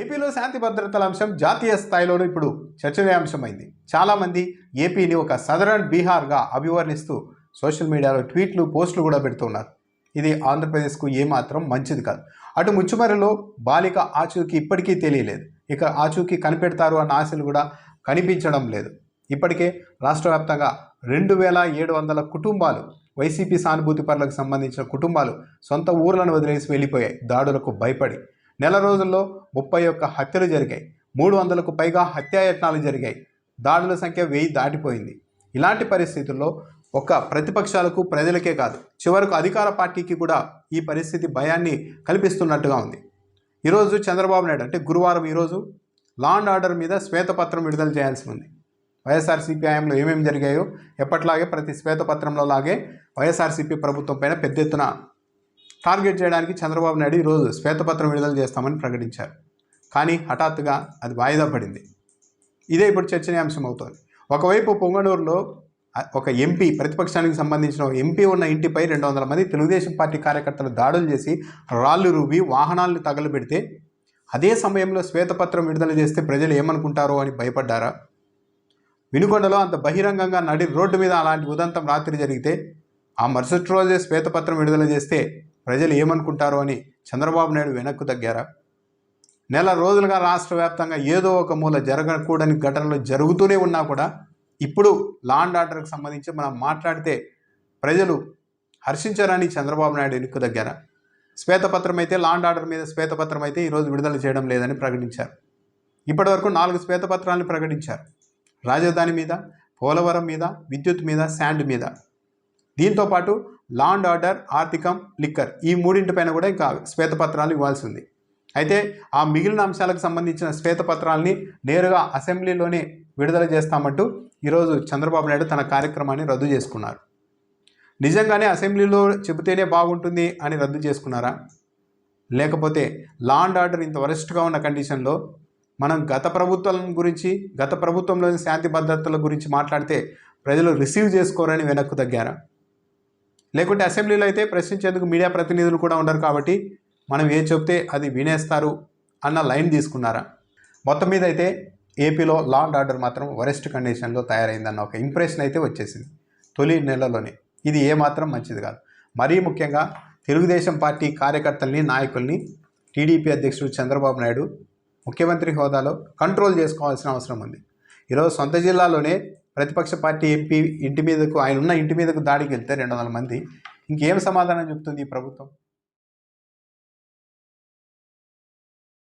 ఏపీలో శాంతి భద్రతల అంశం జాతీయ స్థాయిలోనూ ఇప్పుడు చర్చనీయాంశమైంది. చాలామంది ఏపీని ఒక సదరన్ బీహార్గా అభివర్ణిస్తూ సోషల్ మీడియాలో ట్వీట్లు పోస్టులు కూడా పెడుతున్నారు. ఇది ఆంధ్రప్రదేశ్కు ఏమాత్రం మంచిది కాదు. అటు ముచ్చుమరిలో బాలిక ఆచూకీ ఇప్పటికీ తెలియలేదు. ఇక ఆచూకీ కనిపెడతారు అన్న ఆశలు కూడా కనిపించడం లేదు. ఇప్పటికే రాష్ట్ర వ్యాప్తంగా రెండు వేల ఏడు వందల కుటుంబాలు వైసీపీ సానుభూతి పనులకు సంబంధించిన కుటుంబాలు సొంత ఊర్లను వదిలేసి వెళ్ళిపోయాయి. దాడులకు భయపడి నెల రోజుల్లో ముప్పై ఒక్క హత్యలు జరిగాయి. మూడు వందలకు పైగా హత్యాయత్నాలు జరిగాయి. దాడుల సంఖ్య వెయ్యి దాటిపోయింది. ఇలాంటి పరిస్థితుల్లో ఒక్క ప్రతిపక్షాలకు ప్రజలకే కాదు చివరకు అధికార పార్టీకి కూడా ఈ పరిస్థితి భయాన్ని కల్పిస్తున్నట్టుగా ఉంది. ఈరోజు చంద్రబాబు నాయుడు అంటే గురువారం ఈరోజు లా అండ్ ఆర్డర్ మీద శ్వేతపత్రం విడుదల చేయాల్సి ఉంది. వైఎస్ఆర్సీపీ హయాంలో ఏమేమి జరిగాయో ఎప్పట్లాగే ప్రతి శ్వేతపత్రంలో లాగే వైఎస్ఆర్సీపీ ప్రభుత్వం పైన పెద్ద ఎత్తున టార్గెట్ చేయడానికి చంద్రబాబు నాయుడు ఈరోజు శ్వేతపత్రం విడుదల చేస్తామని ప్రకటించారు. కానీ హఠాత్తుగా అది వాయిదా పడింది. ఇదే ఇప్పుడు చర్చనీయాంశం అవుతోంది. ఒకవైపు పొంగనూరులో ఒక ఎంపీ ప్రతిపక్షానికి సంబంధించిన ఎంపీ ఉన్న ఇంటిపై రెండు వందల మంది తెలుగుదేశం పార్టీ కార్యకర్తలు దాడులు చేసి రాళ్ళు రూబి వాహనాలను తగలబెడితే అదే సమయంలో శ్వేతపత్రం విడుదల చేస్తే ప్రజలు ఏమనుకుంటారో అని భయపడ్డారా? వినుకొండలో అంత బహిరంగంగా నడి రోడ్డు మీద అలాంటి ఉదంతం రాత్రి జరిగితే ఆ మరుసటి రోజే శ్వేతపత్రం విడుదల చేస్తే ప్రజలు ఏమనుకుంటారో అని చంద్రబాబు నాయుడు వెనక్కు తగ్గారా? నెల రోజులుగా రాష్ట్ర వ్యాప్తంగా ఏదో ఒక మూల జరగకూడని ఘటనలు జరుగుతూనే ఉన్నా కూడా ఇప్పుడు లా అండ్ ఆర్డర్కి సంబంధించి మనం మాట్లాడితే ప్రజలు హర్షించారని చంద్రబాబు నాయుడు వెనక్కు తగ్గారా? శ్వేతపత్రం అయితే లా అండ్ ఆర్డర్ మీద శ్వేతపత్రం అయితే ఈరోజు విడుదల చేయడం లేదని ప్రకటించారు. ఇప్పటివరకు నాలుగు శ్వేతపత్రాలను ప్రకటించారు. రాజధాని మీద పోలవరం మీద విద్యుత్ మీద శాండ్ మీద. దీంతో పాటు లా అండ్ ఆర్డర్ ఆర్థికం లిక్కర్ ఈ మూడింటిపైన కూడా ఇంకా శ్వేతపత్రాలు ఇవ్వాల్సి ఉంది. అయితే ఆ మిగిలిన అంశాలకు సంబంధించిన శ్వేతపత్రాలని నేరుగా అసెంబ్లీలోనే విడుదల చేస్తామంటూ ఈరోజు చంద్రబాబు నాయుడు తన కార్యక్రమాన్ని రద్దు చేసుకున్నారు. నిజంగానే అసెంబ్లీలో చెబితేనే బాగుంటుంది అని రద్దు చేసుకున్నారా? లేకపోతే లా అండ్ ఆర్డర్ ఇంత వరస్ట్గా ఉన్న కండిషన్లో మనం గత ప్రభుత్వం గురించి గత ప్రభుత్వంలోని శాంతి భద్రతల గురించి మాట్లాడితే ప్రజలు రిసీవ్ చేసుకోరని వెనక్కు తగ్గారా? లేకుంటే అసెంబ్లీలో అయితే ప్రశ్నించేందుకు మీడియా ప్రతినిధులు కూడా ఉండరు కాబట్టి మనం ఏ చెప్తే అది వినేస్తారు అన్న లైన్ తీసుకున్నారా? మొత్తం మీద అయితే ఏపీలో లా అండ్ ఆర్డర్ మాత్రం వరెస్ట్ కండిషన్లో తయారైందన్న ఒక ఇంప్రెషన్ అయితే వచ్చేసింది తొలి నెలలోనే. ఇది ఏమాత్రం మంచిది కాదు. మరీ ముఖ్యంగా తెలుగుదేశం పార్టీ కార్యకర్తల్ని నాయకుల్ని టీడీపీ అధ్యక్షుడు చంద్రబాబు నాయుడు ముఖ్యమంత్రి హోదాలో కంట్రోల్ చేసుకోవాల్సిన అవసరం ఉంది. ఈరోజు సొంత జిల్లాలోనే ప్రతిపక్ష పార్టీ ఎంపీ ఇంటి మీదకు ఆయన ఉన్న ఇంటి మీదకు దాడికి వెళ్తే రెండు వందల మంది. ఇంకేం సమాధానం చెప్తుంది ఈ ప్రభుత్వం?